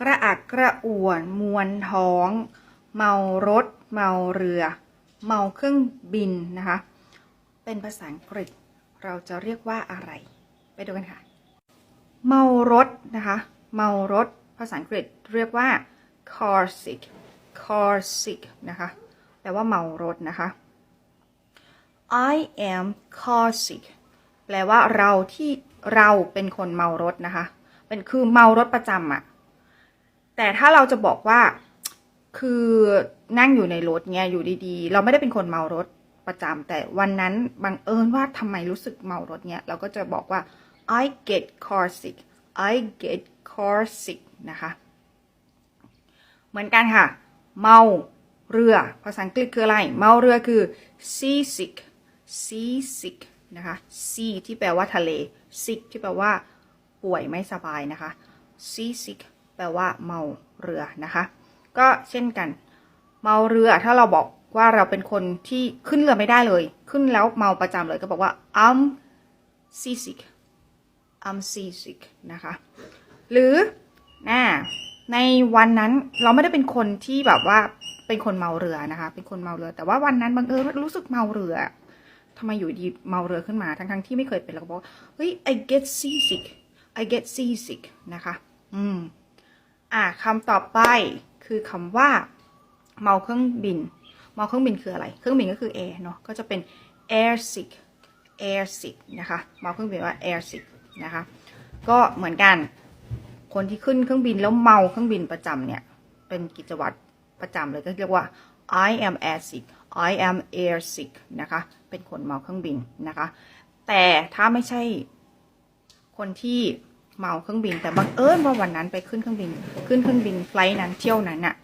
กระอักกระอ่วน มวนท้อง เมารถ เมาเรือ เมาเครื่องบินนะคะ เป็นภาษาอังกฤษ เราจะเรียกว่าอะไร ไปดูกันค่ะ เมารถนะคะ เมารถ ภาษาอังกฤษเรียกว่า car sick car sick นะคะแปลว่าเมารถนะคะ I am car sick แปลว่าเราที่เราเป็นคนเมารถนะคะ เป็นคือเมารถประจำอะ แต่ถ้าเราจะบอกว่าคือนั่งอยู่ในรถเนี่ยอยู่ดีๆ เราไม่ได้เป็นคนเมารถประจำแต่วันนั้นบังเอิญว่าทำไมรู้สึกเมารถเนี่ยเราก็จะบอกว่า I get car sick I get car sick นะคะ เหมือนกันค่ะ เมาเรือภาษาอังกฤษคืออะไร เมาเรือคือ sea sick sea sick นะคะ sea ที่แปลว่าทะเล sick ที่แปลว่าป่วยไม่สบายนะคะ sea sick แปลว่าเมาเรือนะคะ ก็เช่นกัน เมาเรือถ้าเราบอกว่าเราเป็นคนที่ขึ้นเรือไม่ได้เลย ขึ้นแล้วเมาประจำเลยก็บอกว่า I'm seasick I'm seasick นะคะ หรือนะในวันนั้นเราไม่ได้เป็นคนที่แบบว่าเป็นคนเมาเรือนะคะ เป็นคนเมาเรือ แต่ว่าวันนั้นบังเอิญรู้สึกเมาเรือทำไมอยู่ดีเมาเรือขึ้นมาทั้งๆที่ไม่เคยเป็นเราก็บอกเฮ้ย I get seasick I get seasick นะคะ อืม อะคำต่อไปคือคำว่าเมาเครื่องบิน เมาเครื่องบินคืออะไร เครื่องบินก็คือ air เนาะก็จะเป็น air sick air sick นะคะ เมาเครื่องบินว่า air sick นะคะ ก็เหมือนกัน คนที่ขึ้นเครื่องบินแล้วเมาเครื่องบินประจำเนี่ย เป็นกิจวัตรประจำเลยก็เรียกว่า I am air sick I am air sick นะคะ เป็นคนเมาเครื่องบินนะคะ แต่ถ้าไม่ใช่คนที่ เมาเครื่องบิน แต่บังเอิญว่าวันนั้นไปขึ้นเครื่องบิน ขึ้นเครื่องบินไฟล์นั้นเที่ยวนั้นอะ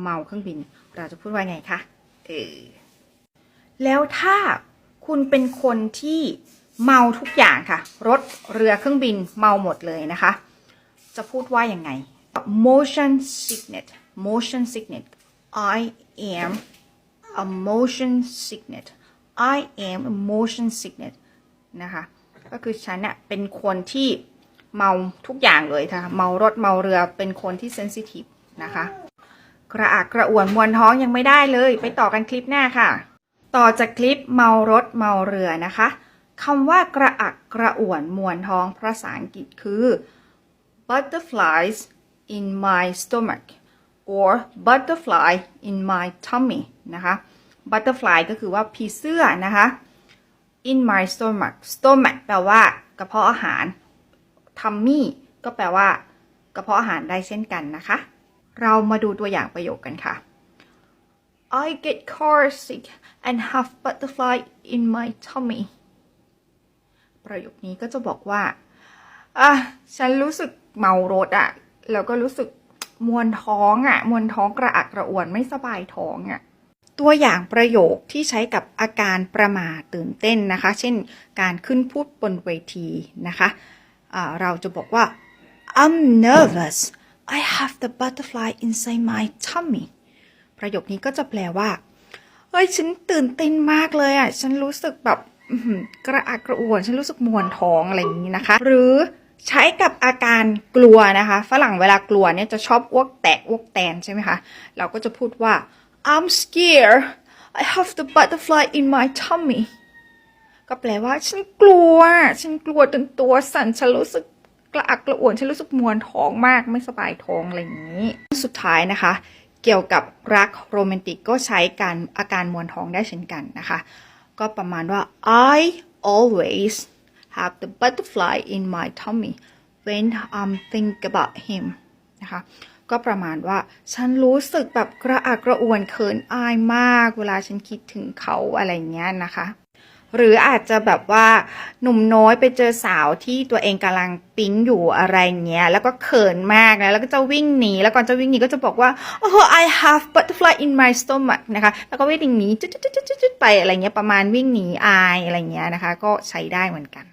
เมาเครื่องบิน เราจะพูดว่าไงคะเออแล้วถ้าคุณเป็นคนที่เมาทุกอย่างค่ะ รถเรือเครื่องบินเมาหมดเลยนะคะ จะพูดว่ายังไง motion sickness motion sickness I am a motion sickness I am a motion sickness นะคะ ก็คือฉันเน่ะเป็นคนที่ เมาทุกอย่างเลยค่ะ เมารถเมาเรือเป็นคนที่เซนซิทีฟนะคะ กระอักกระอ่วนมวนท้องยังไม่ได้เลย ไปต่อกันคลิปหน้าค่ะ ต่อจากคลิปเมารถเมาเรือนะคะคำว่ากระอักกระอ่วนมวนท้องภาษาอังกฤษคือ butterflies in my stomach or butterfly in my tummy นะคะ butterfly ก็คือว่าผีเสื้อนะคะ in my stomach stomach แปลว่ากระเพาะอาหาร tummy ก็แปลว่า กระเพาะอาหารได้เช่นกันนะคะ เรามาดูตัวอย่างประโยคกันค่ะ I get car sick and have butterfly in my tummy ประโยคนี้ก็จะบอกว่าอะฉันรู้สึกเมารถอะแล้วก็รู้สึกมวนท้องอะมวนท้องกระอักกระอ่วนไม่สบายท้องอะตัวอย่างประโยคที่ใช้กับอาการประหมาตื่นเต้นนะคะ เช่นการขึ้นพูดบนเวทีนะคะ เราจะบอกว่า I'm nervous I have the butterfly inside my tummy ประโยคนี้ก็จะแปลว่า เฮ้ย ฉันตื่นเต้นมากเลยอะ ฉันรู้สึกแบบกระอักกระอ่วน ฉันรู้สึกมวนท้องอะไรอย่างนี้นะคะ หรือใช้กับอาการกลัวนะคะ ฝรั่งเวลากลัวเนี่ยจะชอบอ้วกแตกอ้วกแตนใช่ไหมคะ เราก็จะพูดว่า I'm scared I have the butterfly in my tummy ก็แปลว่า ฉันกลัว ฉันกลัวจนตัวสั่นฉันรู้สึกกระอักกระอ่วนฉันรู้สึกมวนท้องมากไม่สบายท้องอะไรอย่างนี้ สุดท้ายนะคะ เกี่ยวกับรักโรแมนติกก็ใช้การอาการมวนท้องได้เช่นกันนะคะ ก็ประมาณว่า I always have the butterfly in my tummy when I'm think about him นะคะก็ประมาณว่า ฉันรู้สึกแบบกระอักกระอ่วนเขินอายมาก เวลาฉันคิดถึงเขาอะไรเงี้ยนะคะ หรืออาจจะแบบว่าหนุ่มน้อยไปเจอสาวที่ตัวเองกำลังปิ๊งอยู่อะไรเงี้ย แล้วก็เขินมากนะ แล้วก็จะวิ่งหนี แล้วก่อนจะวิ่งหนีก็จะบอกว่า oh I have butterfly in my stomach นะคะ แล้วก็วิ่งหนีจุดๆๆๆไปอะไรเงี้ยประมาณวิ่งหนีอายอะไรเงี้ยนะคะ ก็ใช้ได้เหมือนกัน